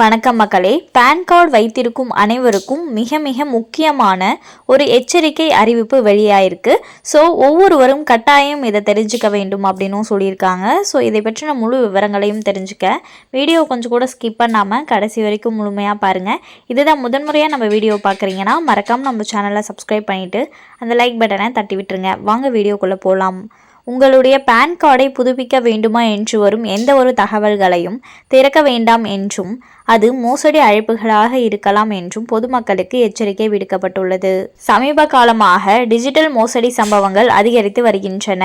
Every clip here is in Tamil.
வணக்கம் மக்களே. பேன் கார்டு வைத்திருக்கும் அனைவருக்கும் மிக மிக முக்கியமான ஒரு எச்சரிக்கை அறிவிப்பு வெளியாயிருக்கு. ஸோ ஒவ்வொருவரும் கட்டாயம் இதை தெரிஞ்சுக்க வேண்டும் அப்படின்னும் சொல்லியிருக்காங்க. ஸோ இதை பற்றின முழு விவரங்களையும் தெரிஞ்சுக்க வீடியோ கொஞ்சம் கூட ஸ்கிப் பண்ணாமல் கடைசி வரைக்கும் முழுமையாக பாருங்கள் இதுதான் முதன்முறையாக நம்ம வீடியோ பார்க்குறீங்கன்னா மறக்காமல் நம்ம சேனலை சப்ஸ்கிரைப் பண்ணிவிட்டு அந்த லைக் பட்டனை தட்டி விட்டுருங்க. வாங்க வீடியோக்குள்ளே போகலாம் உங்களுடைய பேன் கார்டை புதுப்பிக்க வேண்டுமா என்று வரும் எந்த ஒரு தகவல்களையும் திறக்க வேண்டாம் என்றும் அது மோசடி அழைப்புகளாக இருக்கலாம் என்றும் பொதுமக்களுக்கு எச்சரிக்கை விடுக்கப்பட்டுள்ளது. சமீப காலமாக டிஜிட்டல் மோசடி சம்பவங்கள் அதிகரித்து வருகின்றன.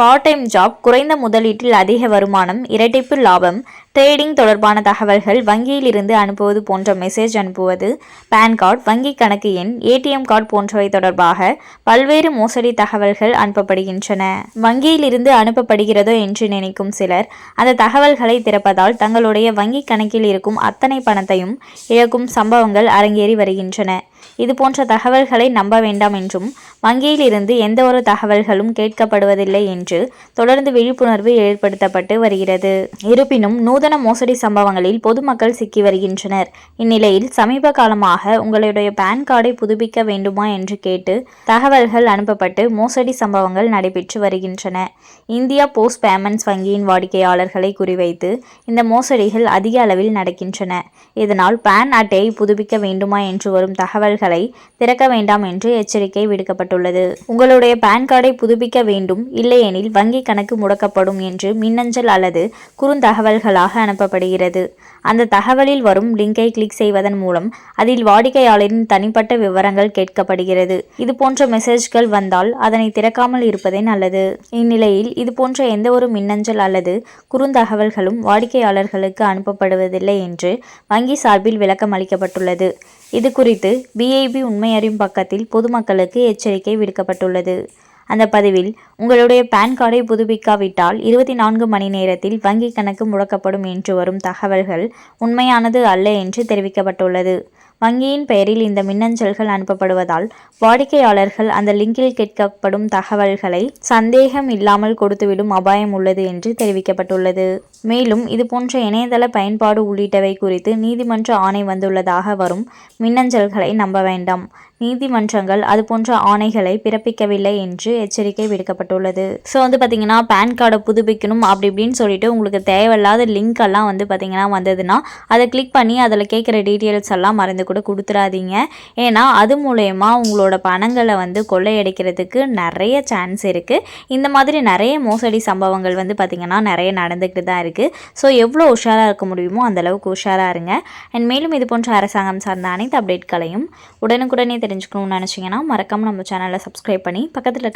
பார்ட் டைம் ஜாப் குறைந்த முதலீட்டில் அதிக வருமானம் இரட்டிப்பு லாபம் ட்ரேடிங் தொடர்பான தகவல்கள் வங்கியில் இருந்து அனுப்புவது போன்ற மெசேஜ் அனுப்புவது பேன் கார்டு வங்கி கணக்கு எண் ஏடிஎம் கார்டு போன்றவை தொடர்பாக பல்வேறு மோசடி தகவல்கள் அனுப்பப்படுகின்றன. வங்கியில் இருந்து அனுப்பப்படுகிறதோ என்று நினைக்கும் சிலர் அந்த தகவல்களை திறப்பதால் தங்களுடைய வங்கி கணக்கில் இருக்கும் அத்தனை பணத்தையும் இழக்கும் சம்பவங்கள் அரங்கேறி வருகின்றன. இது போன்ற தகவல்களை நம்ப வேண்டாம் என்றும் வங்கியிலிருந்து எந்த ஒரு தகவல்களும் கேட்கப்படுவதில்லை என்று தொடர்ந்து விழிப்புணர்வு ஏற்படுத்தப்பட்டு வருகிறது. இருப்பினும் நூதன மோசடி சம்பவங்களில் பொதுமக்கள் சிக்கி வருகின்றனர். இந்நிலையில் சமீப காலமாக உங்களுடைய பேன் கார்டை புதுப்பிக்க வேண்டுமா என்று கேட்டு தகவல்கள் அனுப்பப்பட்டு மோசடி சம்பவங்கள் நடைபெற்று வருகின்றன. இந்தியா போஸ்ட் பேமெண்ட்ஸ் வங்கியின் வாடிக்கையாளர்களை குறிவைத்து இந்த மோசடிகள் அதிக அளவில் நடக்கின்றன. இதனால் பேன் அட்டையை புதுப்பிக்க வேண்டுமா என்று வரும் தகவல்கள் திறக்க வேண்டாம் என்று எச்சரிக்கை விடுக்கப்பட்டுள்ளது. உங்களுடைய பேன் கார்டை புதுப்பிக்க வேண்டும். இல்லையெனில் வங்கி கணக்கு முடக்கப்படும் என்று மின்னஞ்சல் அல்லது குறுந்தகவல்களாக அனுப்பப்படுகிறது. அந்த தகவலில் வரும் லிங்கை கிளிக் செய்வதன் மூலம் அதில் வாடிக்கையாளரின் தனிப்பட்ட விவரங்கள் கேட்கப்படுகிறது. இது போன்ற மெசேஜ்கள் வந்தால் அதனை திறக்காமல் இருப்பதே நல்லது. இந்நிலையில் இது போன்ற எந்த ஒரு மின்னஞ்சல் அல்லது குறுந்தகவல்களும் வாடிக்கையாளர்களுக்கு அனுப்பப்படுவதில்லை என்று வங்கி சார்பில் விளக்கம் அளிக்கப்பட்டுள்ளது இது குறித்து பிஐபி உண்மையறியும் பக்கத்தில் பொதுமக்களுக்கு எச்சரிக்கை விடுக்கப்பட்டுள்ளது. அந்த பதிவில் உங்களுடைய பேன் கார்டை புதுப்பிக்காவிட்டால் இருபத்தி நான்கு மணி நேரத்தில் வங்கி கணக்கு முடக்கப்படும் என்று வரும் தகவல்கள் உண்மையானது அல்ல என்று தெரிவிக்கப்பட்டுள்ளது. வங்கியின் பெயரில் இந்த மின்னஞ்சல்கள் அனுப்பப்படுவதால் வாடிக்கையாளர்கள் அந்த லிங்கில் கேட்கப்படும் தகவல்களை சந்தேகம் இல்லாமல் கொடுத்துவிடும் அபாயம் உள்ளது என்று தெரிவிக்கப்பட்டுள்ளது. மேலும் இதுபோன்ற இணையதள பயன்பாடு உள்ளிட்டவை குறித்து நீதிமன்ற ஆணை வந்துள்ளதாக வரும் மின்னஞ்சல்களை நம்ப வேண்டாம். நீதிமன்றங்கள் அதுபோன்ற ஆணைகளை பிறப்பிக்கவில்லை என்று எச்சரிக்கை விடுக்கப்பட்டுள்ளது. ஸோ வந்து பார்த்தீங்கன்னா பேன் கார்டை புதுப்பிக்கணும் அப்படி இப்படின்னு சொல்லிட்டு உங்களுக்கு தேவையில்லாத லிங்க் எல்லாம் வந்து பார்த்தீங்கன்னா வந்ததுன்னா அதை கிளிக் பண்ணி அதில் கேட்குற டீட்டெயில்ஸ் எல்லாம் மறந்து கூட கொடுத்துடாதீங்க ஏன்னா அது மூலயமா உங்களோட பணங்களை வந்து கொள்ளையடிக்கிறதுக்கு நிறைய சான்ஸ் இருக்குது இந்த மாதிரி நிறைய மோசடி சம்பவங்கள் வந்து பார்த்திங்கன்னா நிறைய நடந்துக்கிட்டு தான் இருக்குது ஸோ எவ்வளோ உஷாராக இருக்க முடியுமோ அந்தளவுக்கு உஷாராக இருங்க. அண்ட் மேலும் இது போன்ற அரசாங்கம் சார்ந்த அனைத்து அப்டேட்களையும் உடனுக்குடனே தெரிஞ்சுக்கணும்னு நினச்சிங்கன்னா மறக்காமல் நம்ம சேனலை சப்ஸ்கிரைப் பண்ணி பக்கத்தில்